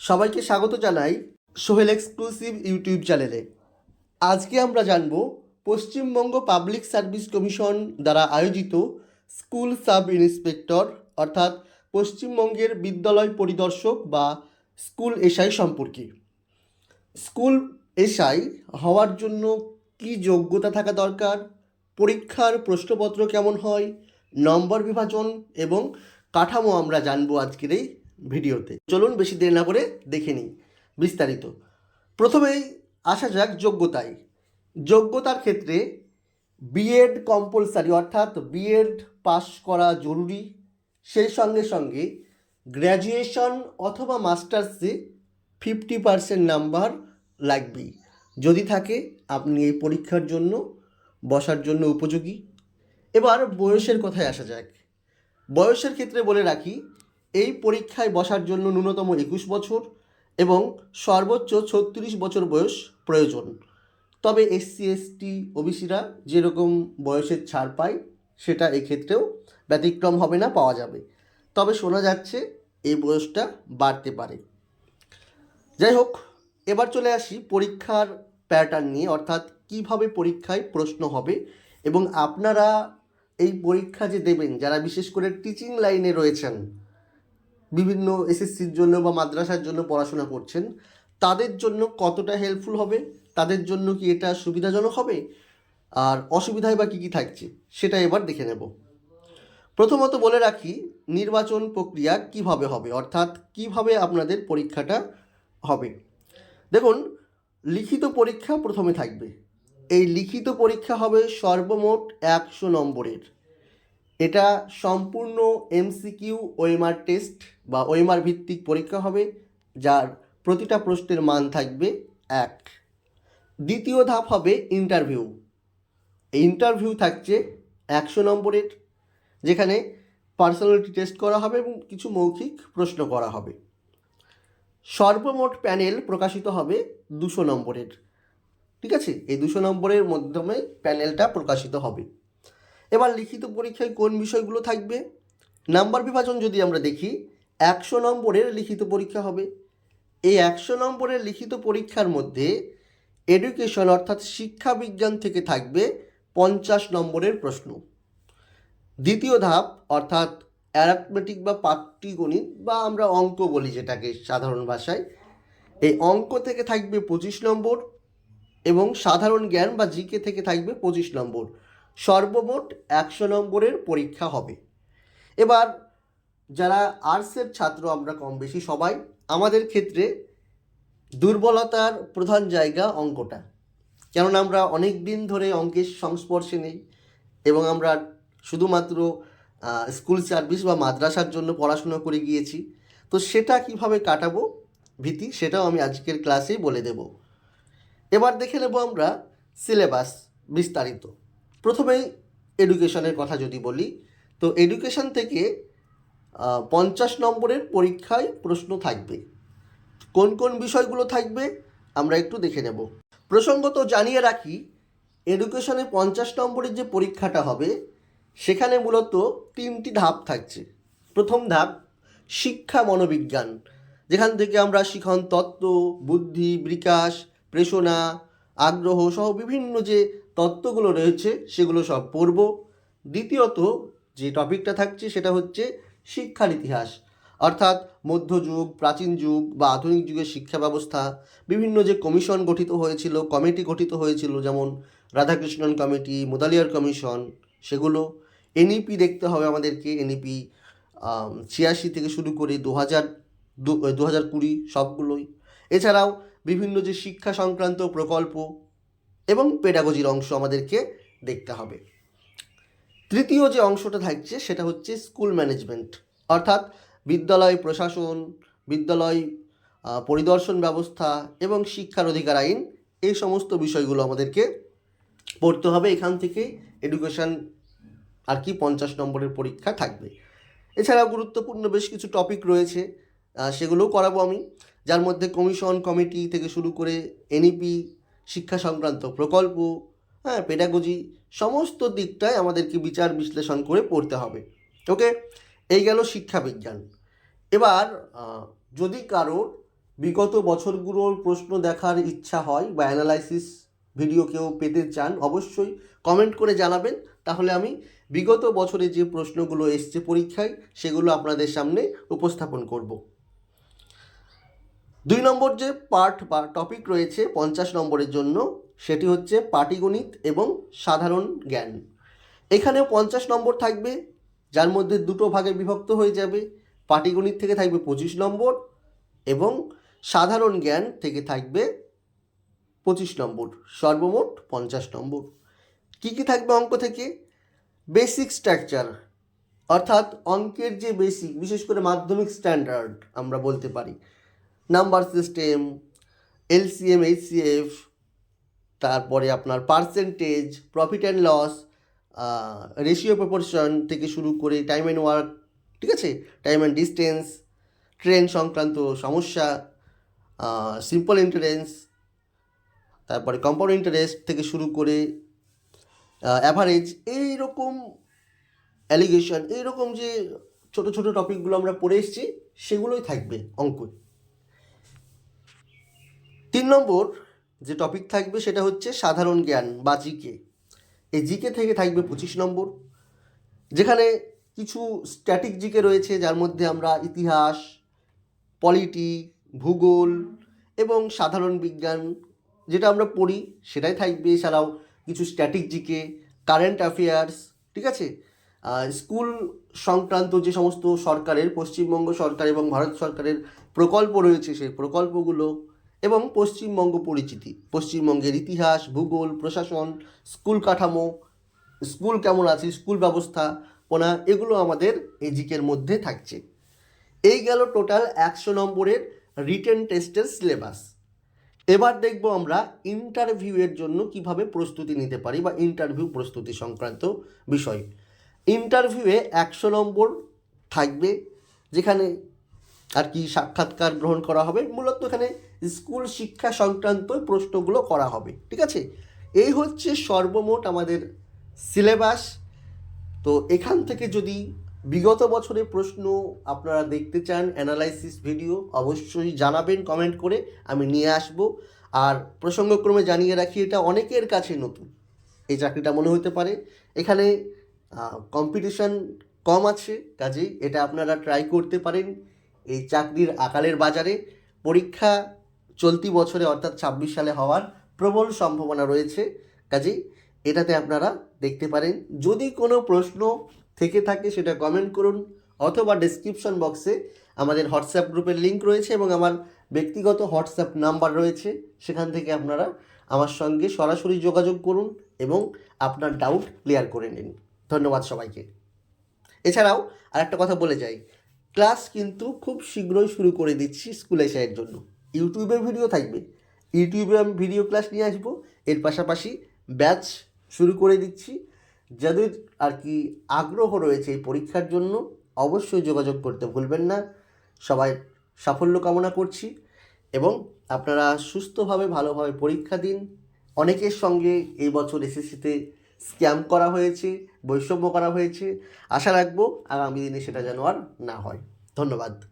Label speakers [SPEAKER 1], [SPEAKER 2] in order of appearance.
[SPEAKER 1] সবাইকে স্বাগত জানাই সোহেল এক্সক্লুসিভ ইউটিউব চ্যানেলে। আজকে আমরা জানব পশ্চিমবঙ্গ পাবলিক সার্ভিস কমিশন দ্বারা আয়োজিত স্কুল সাব ইন্সপেক্টর, অর্থাৎ পশ্চিমবঙ্গের বিদ্যালয় পরিদর্শক বা স্কুল এসআই সম্পর্কে। স্কুল এসআই হওয়ার জন্য কি যোগ্যতা থাকা দরকার, পরীক্ষার প্রশ্নপত্র কেমন হয়, নম্বর বিভাজন এবং কাঠামো আমরা জানব আজকের এই ভিডিওতে। চলুন বেশি দেরি না করে দেখে নিই বিস্তারিত। প্রথমেই আসা যাক যোগ্যতায়। যোগ্যতার ক্ষেত্রে বিএড কম্পালসারি অর্থাৎ বিএড পাস করা জরুরি। সেই সঙ্গে সঙ্গে গ্র্যাজুয়েশন অথবা মাস্টার্সে ফিফটি পার্সেন্ট নাম্বার লাগবেই যদি থাকে, আপনি এই পরীক্ষার জন্য, বসার জন্য উপযোগী। এবার বয়সের কথায় আসা যাক। বয়সের ক্ষেত্রে বলে রাখি এই পরীক্ষায় বসার জন্য ন্যূনতম একুশ বছর এবং সর্বোচ্চ ছত্রিশ বছর বয়স প্রয়োজন। তবে এসসি এসটি ওবিসিরা যেরকম বয়সের ছাড় পায়, সেটা এক্ষেত্রেও ব্যতিক্রম হবে না, পাওয়া যাবে। তবে শোনা যাচ্ছে এই বয়সটা বাড়তে পারে। যাই হোক, এবার চলে আসি পরীক্ষার প্যাটার্ন নিয়ে, অর্থাৎ কীভাবে পরীক্ষায় প্রশ্ন হবে এবং আপনারা এই পরীক্ষা যে দেবেন, যারা বিশেষ করে টিচিং লাইনে রয়েছেন বিভিন্ন এসএসসির জন্য বা মাদ্রাসার জন্য পড়াশোনা করছেন, তাদের জন্য কতটা হেল্পফুল হবে? তাদের জন্য কি এটা সুবিধাজনক হবে? আর অসুবিধায় বা কী কী থাকছে? সেটা এবার দেখে নেব। প্রথমত বলে রাখি, নির্বাচন প্রক্রিয়া কীভাবে হবে? অর্থাৎ কীভাবে আপনাদের পরীক্ষাটা হবে? দেখুন, লিখিত পরীক্ষা প্রথমে থাকবে। এই লিখিত পরীক্ষা হবে সর্বমোট একশো নম্বরের। এটা সম্পূর্ণ এমসিকিউ ওএমআর টেস্ট বা ওএমআর ভিত্তিক পরীক্ষা হবে, যার প্রতিটা প্রশ্নের মান থাকবে এক। দ্বিতীয় ধাপ হবে ইন্টারভিউ ইন্টারভিউ থাকছে একশো নম্বরের, যেখানে পার্সোনালিটি টেস্ট করা হবে এবং কিছু মৌখিক প্রশ্ন করা হবে। সর্বমোট প্যানেল প্রকাশিত হবে দুশো নম্বরের। ঠিক আছে? এই দুশো নম্বরের মাধ্যমে প্যানেলটা প্রকাশিত হবে। এবার লিখিত পরীক্ষায় কোন বিষয়গুলো থাকবে? নাম্বার বিভাজন যদি আমরা দেখি, একশো নম্বরের লিখিত পরীক্ষা হবে। এই একশো নম্বরের লিখিত পরীক্ষার মধ্যে এডুকেশন অর্থাৎ শিক্ষা বিজ্ঞান থেকে থাকবে পঞ্চাশ নম্বরের প্রশ্ন। দ্বিতীয় ধাপ অর্থাৎ অ্যারাথমেটিক বা পাটিগণিত বা আমরা অঙ্ক বলি যেটাকে সাধারণ ভাষায়। এই অঙ্ক থেকে থাকবে পঁচিশ নম্বর এবং সাধারণ জ্ঞান বা জিকে থেকে থাকবে পঁচিশ নম্বর। সর্বমোট একশো নম্বরের পরীক্ষা হবে। এবার যারা আর্টসের ছাত্র, আমরা কম বেশি সবাই, আমাদের ক্ষেত্রে দুর্বলতার প্রধান জায়গা অঙ্কটা। কেননা আমরা অনেক দিন ধরে অঙ্কের সংস্পর্শে নেই এবং আমরা শুধুমাত্র স্কুল সার্ভিস বা মাদ্রাসার জন্য পড়াশোনা করে গিয়েছি। তো সেটা কীভাবে কাটাবো ভীতি, সেটাও আমি আজকের ক্লাসে বলে দেব। এবার দেখে নেব আমরা সিলেবাস বিস্তারিত। প্রথমেই এডুকেশনের কথা যদি বলি, তো এডুকেশন থেকে পঞ্চাশ নম্বরের পরীক্ষায় প্রশ্ন থাকবে। কোন কোন বিষয়গুলো থাকবে, আমরা একটু দেখে নেব। প্রসঙ্গত জানিয়ে রাখি এডুকেশনে পঞ্চাশ নম্বরের যে পরীক্ষাটা হবে, সেখানে মূলত তিনটি ধাপ থাকছে। প্রথম ধাপ, শিক্ষা মনোবিজ্ঞান। যেখান থেকে আমরা শিখন, তত্ত্ব, বুদ্ধি, বিকাশ, প্রেষণা, আগ্রহ সহ বিভিন্ন যে তত্ত্বগুলো রয়েছে, সেগুলো সব পড়ব। দ্বিতীয়ত যে টপিকটা থাকছে, সেটা হচ্ছে শিক্ষার ইতিহাস। অর্থাৎ মধ্যযুগ, প্রাচীন যুগ বা আধুনিক যুগের শিক্ষা ব্যবস্থা বিভিন্ন যে কমিশন গঠিত হয়েছিল, কমিটি গঠিত হয়েছিল, যেমন রাধাকৃষ্ণন কমিটি, মুদালিয়ার কমিশন, সেগুলো। এনইপি দেখতে হবে আমাদেরকে, এনইপি ছিয়াশি থেকে শুরু করে দু হাজার দু হাজার কুড়ি সবগুলোই। এছাড়াও বিভিন্ন যে শিক্ষা সংক্রান্ত প্রকল্প এবং পেডাগজির অংশ আমাদেরকে দেখতে হবে। তৃতীয় যে অংশটা থাকছে, সেটা হচ্ছে স্কুল ম্যানেজমেন্ট অর্থাৎ বিদ্যালয় প্রশাসন, বিদ্যালয় পরিদর্শন ব্যবস্থা এবং শিক্ষার অধিকার আইন, এই সমস্ত বিষয়গুলো আমাদেরকে পড়তে হবে। এখান থেকে এডুকেশন আর কি পঞ্চাশ নম্বরের পরীক্ষা থাকবে। এছাড়াও গুরুত্বপূর্ণ বেশ কিছু টপিক রয়েছে সেগুলোও করাবো আমি। যার মধ্যে কমিশন কমিটি থেকে শুরু করে এনইপি শিক্ষা সংক্রান্ত প্রকল্প হ্যাঁ পেডাগজি সমস্ত দিকটাই আমাদেরকে বিচার বিশ্লেষণ করে পড়তে হবে। ওকে? এই গেল শিক্ষা বিজ্ঞান। এবার যদি কারোর বিগত বছরগুলোর প্রশ্ন দেখার ইচ্ছা হয় বা অ্যানালাইসিস ভিডিও কেউ পেতে চান, অবশ্যই কমেন্ট করে জানাবেন। তাহলে আমি বিগত বছরে যে প্রশ্নগুলো এসছে পরীক্ষায়, সেগুলো আপনাদের সামনে উপস্থাপন করব। দুই নম্বর যে পার্ট বা টপিক রয়েছে পঞ্চাশ নম্বরের জন্য, সেটি হচ্ছে পাটিগণিত এবং সাধারণ জ্ঞান। এখানেও পঞ্চাশ নম্বর থাকবে, যার মধ্যে দুটো ভাগে বিভক্ত হয়ে যাবে। পাটিগণিত থেকে থাকবে পঁচিশ নম্বর এবং সাধারণ জ্ঞান থেকে থাকবে পঁচিশ নম্বর, সর্বমোট পঞ্চাশ নম্বর। কী কী থাকবে অঙ্ক থেকে? বেসিক স্ট্রাকচার অর্থাৎ অঙ্কের যে বেসিক বিশেষ করে মাধ্যমিক স্ট্যান্ডার্ড আমরা বলতে পারি। নাম্বার সিস্টেম, এলসিএম, এইচসিএফ, তারপরে আপনার percentage profit and loss ratio proportion থেকে শুরু করে টাইম অ্যান্ড ওয়ার্ক ঠিক আছে? টাইম অ্যান্ড ডিস্টেন্স ট্রেন সংক্রান্ত সমস্যা সিম্পল ইন্টারেন্স তারপরে কম্পাউন্ড ইন্টারেস্ট থেকে শুরু করে অ্যাভারেজ এইরকম অ্যালিগেশন এইরকম যে ছোট ছোট টপিকগুলো আমরা পড়ে এসেছি, সেগুলোই থাকবে অঙ্ক তিন নম্বর যে টপিক থাকবে সেটা হচ্ছে সাধারণ জ্ঞান বা জিকে এই জিকে থেকে থাকবে পঁচিশ নম্বর, যেখানে কিছু স্ট্যাটিক জিকে রয়েছে, যার মধ্যে আমরা ইতিহাস পলিটি ভূগোল এবং সাধারণ বিজ্ঞান যেটা আমরা পড়ি, সেটাই থাকবে। এছাড়াও কিছু স্ট্যাটিক জিকে কারেন্ট অ্যাফেয়ার্স ঠিক আছে? স্কুল সংক্রান্ত যে সমস্ত সরকারের, পশ্চিমবঙ্গ সরকার এবং ভারত সরকারের প্রকল্প রয়েছে, সেই প্রকল্পগুলো এবং পশ্চিমবঙ্গ পরিচিতি। পশ্চিমবঙ্গের ইতিহাস, ভূগোল, প্রশাসন, স্কুল কাঠামো, স্কুল কেমন আছে, স্কুল ব্যবস্থাপনা এগুলো আমাদের এই জিকের মধ্যে থাকছে। এই গেল টোটাল একশো নম্বরের রিটেন টেস্টের সিলেবাস। এবার দেখব আমরা ইন্টারভিউয়ের জন্য কীভাবে প্রস্তুতি নিতে পারি বা ইন্টারভিউ প্রস্তুতি সংক্রান্ত বিষয়। ইন্টারভিউয়ে একশো নম্বর থাকবে, যেখানে আর কি সাক্ষাৎকার গ্রহণ করা হবে। মূলত এখানে স্কুল শিক্ষা সংক্রান্ত প্রশ্নগুলো করা হবে, ঠিক আছে? এই হচ্ছে সর্বমোট আমাদের সিলেবাস। তো এখান থেকে যদি বিগত বছরের প্রশ্ন আপনারা দেখতে চান, অ্যানালাইসিস ভিডিও, অবশ্যই জানাবেন কমেন্ট করে, আমি নিয়ে আসব। আর প্রসঙ্গক্রমে জানিয়ে রাখি, এটা অনেকের কাছে নতুন। এই চাকরিটা মনে হতে পারে। এখানে কম্পিটিশন কম আছে, কাজেই এটা আপনারা ট্রাই করতে পারেন। এই চাকরির আকালের বাজারে পরীক্ষা চলতি বছরে অর্থাৎ ছাব্বিশ সালে হওয়ার প্রবল সম্ভাবনা রয়েছে। কাজেই এটাতে আপনারা দেখতে পারেন। যদি কোনো প্রশ্ন থেকে থাকে সেটা কমেন্ট করুন অথবা ডেসক্রিপশন বক্সে আমাদের হোয়াটসঅ্যাপ গ্রুপের লিঙ্ক রয়েছে এবং আমার ব্যক্তিগত হোয়াটসঅ্যাপ নাম্বার রয়েছে। সেখান থেকে আপনারা আমার সঙ্গে সরাসরি যোগাযোগ করুন এবং আপনার ডাউট ক্লিয়ার করে নিন। ধন্যবাদ সবাইকে। এছাড়াও আর একটা কথা বলে যাই। ক্লাস কিন্তু খুব শীঘ্রই শুরু করে দিচ্ছি স্কুল এসআইয়ের জন্য। ইউটিউবে ভিডিও থাকবে। ইউটিউবে আমি ভিডিও ক্লাস নিয়ে আসব। এর পাশাপাশি ব্যাচ শুরু করে দিচ্ছি। যাদের আর কি আগ্রহ রয়েছে এই পরীক্ষার জন্য, অবশ্যই যোগাযোগ করতে ভুলবেন না। সবাই সাফল্য কামনা করছি এবং আপনারা সুস্থভাবে, ভালোভাবে পরীক্ষা দিন। অনেকের সঙ্গে এই বছর এসএসসিতে স্ক্যাম করা হয়েছে, বৈষম্য করা হয়েছে। আশা রাখব আগামী দিনে সেটা যেন আর না হয়। ধন্যবাদ।